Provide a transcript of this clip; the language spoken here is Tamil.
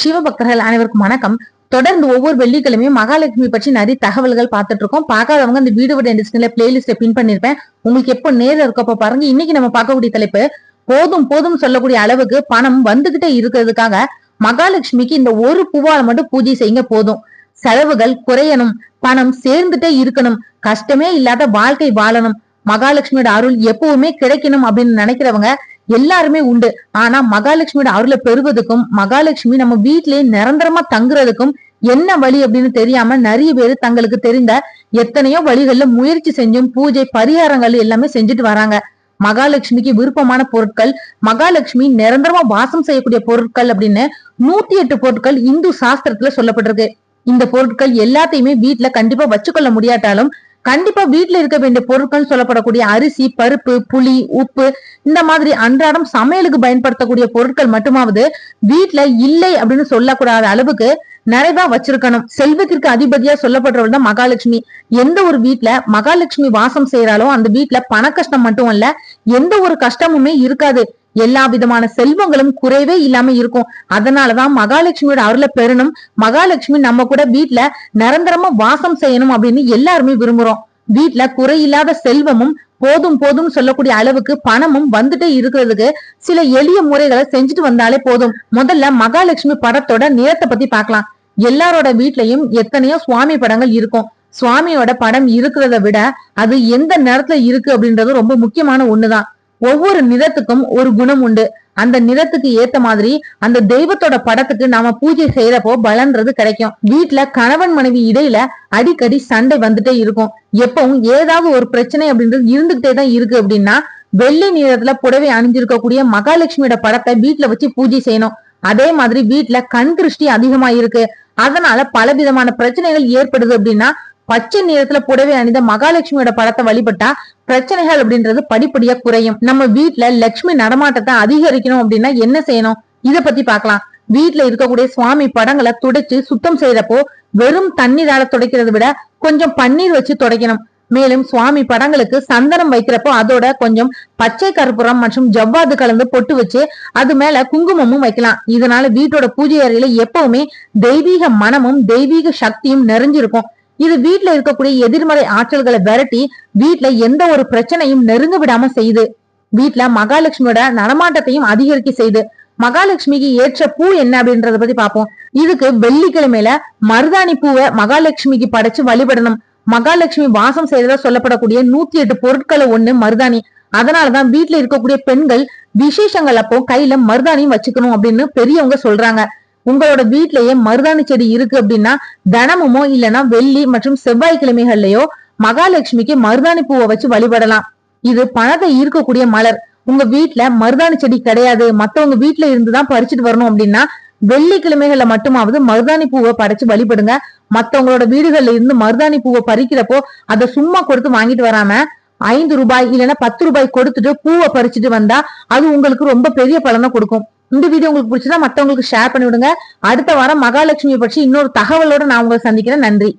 சிவபக்தர்கள் அனைவருக்கும் வணக்கம். தொடர்ந்து ஒவ்வொரு வெள்ளிக்கிழமையும் மகாலட்சுமி பற்றி நிறைய தகவல்கள் பார்த்துட்டு இருக்கோம். பார்க்காதவங்க இந்த வீடியோ டிஸ்கிரிப்ஷன்ல பிளேலிஸ்ட பின் பண்ணிருப்பேன். உங்களுக்கு எப்போ நேரம் இருக்கப்ப பாருங்க. இன்னைக்கு நம்ம பார்க்கக்கூடிய தலைப்பு போதும் போதும் சொல்லக்கூடிய அளவுக்கு பணம் வந்துகிட்டே இருக்கிறதுக்காக மகாலட்சுமிக்கு இந்த ஒரு பூவால மட்டும் பூஜை செய்யுங்க போதும். செலவுகள் குறையணும். பணம் சேர்ந்துட்டே இருக்கணும். கஷ்டமே இல்லாத வாழ்க்கை வாழணும். மகாலட்சுமியோட அருள் எப்பவுமே கிடைக்கணும் அப்படின்னு நினைக்கிறவங்க எல்லாருமே உண்டு. ஆனா மகாலட்சுமியோட அருளை பெறுவதற்கும் மகாலட்சுமி நம்ம வீட்டிலேயே நிரந்தரமா தங்குறதுக்கும் என்ன வழி அப்படின்னு தெரியாம நிறைய பேர் தங்களுக்கு தெரிந்த எத்தனையோ வழிகள்ல முயற்சி செஞ்சும் பூஜை பரிகாரங்கள் எல்லாமே செஞ்சுட்டு வராங்க. மகாலட்சுமிக்கு விருப்பமான பொருட்கள் மகாலட்சுமி நிரந்தரமா வாசம் செய்யக்கூடிய பொருட்கள் அப்படின்னு நூத்தி எட்டு பொருட்கள் இந்து சாஸ்திரத்துல சொல்லப்பட்டிருக்கு. இந்த பொருட்கள் எல்லாத்தையுமே வீட்டுல கண்டிப்பா வச்சுக்கொள்ள முடியாட்டாலும் கண்டிப்பா வீட்டுல இருக்க வேண்டிய பொருட்கள் சொல்லப்படக்கூடிய அரிசி பருப்பு புளி உப்பு இந்த மாதிரி அன்றாடம் சமையலுக்கு பயன்படுத்தக்கூடிய பொருட்கள் மட்டுமாவது வீட்டுல இல்லை அப்படின்னு சொல்லக்கூடாத அளவுக்கு நிறைவா வச்சிருக்கணும். செல்வத்திற்கு அதிபதியா சொல்லப்படுறவள் தான் மகாலட்சுமி. எந்த ஒரு வீட்டுல மகாலட்சுமி வாசம் செய்யறாலோ அந்த வீட்டுல பண கஷ்டம் மட்டும் இல்ல எந்த ஒரு கஷ்டமுமே இருக்காது. எல்லா விதமான செல்வங்களும் குறைவே இல்லாம இருக்கும். அதனாலதான் மகாலட்சுமியோட அருளை பெறணும். மகாலட்சுமி நம்ம கூட வீட்டுல நிரந்தரமா வாசம் செய்யணும் அப்படின்னு எல்லாருமே விரும்புறோம். வீட்டுல குறையில்லாத செல்வமும் போதும் போதும் சொல்லக்கூடிய அளவுக்கு பணமும் வந்துட்டே இருக்கிறதுக்கு சில எளிய முறைகளை செஞ்சுட்டு வந்தாலே போதும். முதல்ல மகாலட்சுமி படத்தோட நிறத்தை பத்தி பாக்கலாம் எல்லாரோட வீட்லயும் எத்தனையோ சுவாமி படங்கள் இருக்கும். சுவாமியோட படம் இருக்கிறத விட அது எந்த நிறத்துல இருக்கு அப்படின்றது ரொம்ப முக்கியமான ஒண்ணுதான். ஒவ்வொரு நிறத்துக்கும் ஒரு குணம் உண்டு. அந்த நிறத்துக்கு ஏத்த மாதிரி அந்த தெய்வத்தோட படத்துக்கு நாம பூஜை செய்யறப்போ பலன்றது கிடைக்கும். வீட்டுல கணவன் மனைவி இடையில அடிக்கடி சண்டை வந்துட்டே இருக்கும். எப்பவும் ஏதாவது ஒரு பிரச்சனை அப்படின்றது இருந்துகிட்டே தான் இருக்கு அப்படின்னா வெள்ளி நிறத்துல புடவை அணிஞ்சிருக்கக்கூடிய மகாலட்சுமியோட படத்தை வீட்டுல வச்சு பூஜை செய்யணும். அதே மாதிரி வீட்டுல கண் திருஷ்டி அதிகமா இருக்கு. அதனால பல விதமான பிரச்சனைகள் ஏற்படுது அப்படின்னா பச்சை நிறத்துல புடவை அணிந்த மகாலட்சுமியோட படத்தை வழிபட்டா பிரச்சனைகள் அப்படின்றது படிப்படியா குறையும். நம்ம வீட்டுல லட்சுமி நடமாட்டத்தை அதிகரிக்கணும் அப்படின்னா என்ன செய்யணும்? இத பத்தி பாக்கலாம் வீட்டுல இருக்கக்கூடிய சுவாமி படங்களை துடைச்சு சுத்தம் செய்யறப்போ வெறும் தண்ணீரால துடைக்கிறத விட கொஞ்சம் பன்னீர் வச்சு துடைக்கணும். மேலும் சுவாமி படங்களுக்கு சந்தனம் வைக்கிறப்போ அதோட கொஞ்சம் பச்சை கற்பூரம் மற்றும் ஜவ்வாது கலந்து பொட்டு வச்சு அது மேல குங்குமமும் வைக்கலாம். இதனால வீட்டோட பூஜை அறையில எப்பவுமே தெய்வீக மனமும் தெய்வீக சக்தியும் நிறைஞ்சிருக்கும். இது வீட்டுல இருக்கக்கூடிய எதிர்மறை ஆற்றல்களை விரட்டி வீட்டுல எந்த ஒரு பிரச்சனையும் நெருங்க விடாம செய்யுது வீட்டுல மகாலட்சுமியோட நடமாட்டத்தையும் அதிகரிக்க செய்யுது மகாலட்சுமிக்கு ஏற்ற பூ என்ன அப்படின்றத பத்தி பார்ப்போம். இதுக்கு வெள்ளிக்கிழமையில மருதாணி பூவை மகாலட்சுமிக்கு படைச்சு வழிபடணும். மகாலட்சுமி வாசம் செய்யறதா சொல்லப்படக்கூடிய நூத்தி எட்டு பொருட்களை ஒண்ணு மருதாணி. அதனாலதான் வீட்டுல இருக்கக்கூடிய பெண்கள் விசேஷங்கள் அப்போ கையில மருதாணியும் வச்சுக்கணும் அப்படின்னு பெரியவங்க சொல்றாங்க. உங்களோட வீட்லயே மருதாணி செடி இருக்கு அப்படின்னா தினமுமோ இல்லைன்னா வெள்ளி மற்றும் செவ்வாய்க்கிழமைகள்லயோ மகாலட்சுமிக்கு மருதாணி பூவை வச்சு வழிபடலாம். இது பணத்தை ஈர்க்கக்கூடிய மலர். உங்க வீட்டுல மருதாணி செடி கிடையாது. மத்தவங்க வீட்டுல இருந்துதான் பறிச்சுட்டு வரணும் அப்படின்னா வெள்ளிக்கிழமைகள்ல மட்டுமாவது மருதாணி பூவை படைச்சு வழிபடுங்க. மத்தவங்களோட வீடுகள்ல இருந்து மருதாணி பூவை பறிக்கிறப்போ அதை சும்மா கொடுத்து வாங்கிட்டு வராம ஐந்து ரூபாய் இல்லைன்னா பத்து ரூபாய் கொடுத்துட்டு பூவை பறிச்சுட்டு வந்தா அது உங்களுக்கு ரொம்ப பெரிய பலனை கொடுக்கும். இந்த வீடியோ உங்களுக்கு பிடிச்சதா மத்தவங்களுக்கு ஷேர் பண்ணி விடுங்க அடுத்த வாரம் மகாலட்சுமியை பற்றி இன்னொரு தகவலோட நான் உங்களை சந்திக்கிறேன். நன்றி.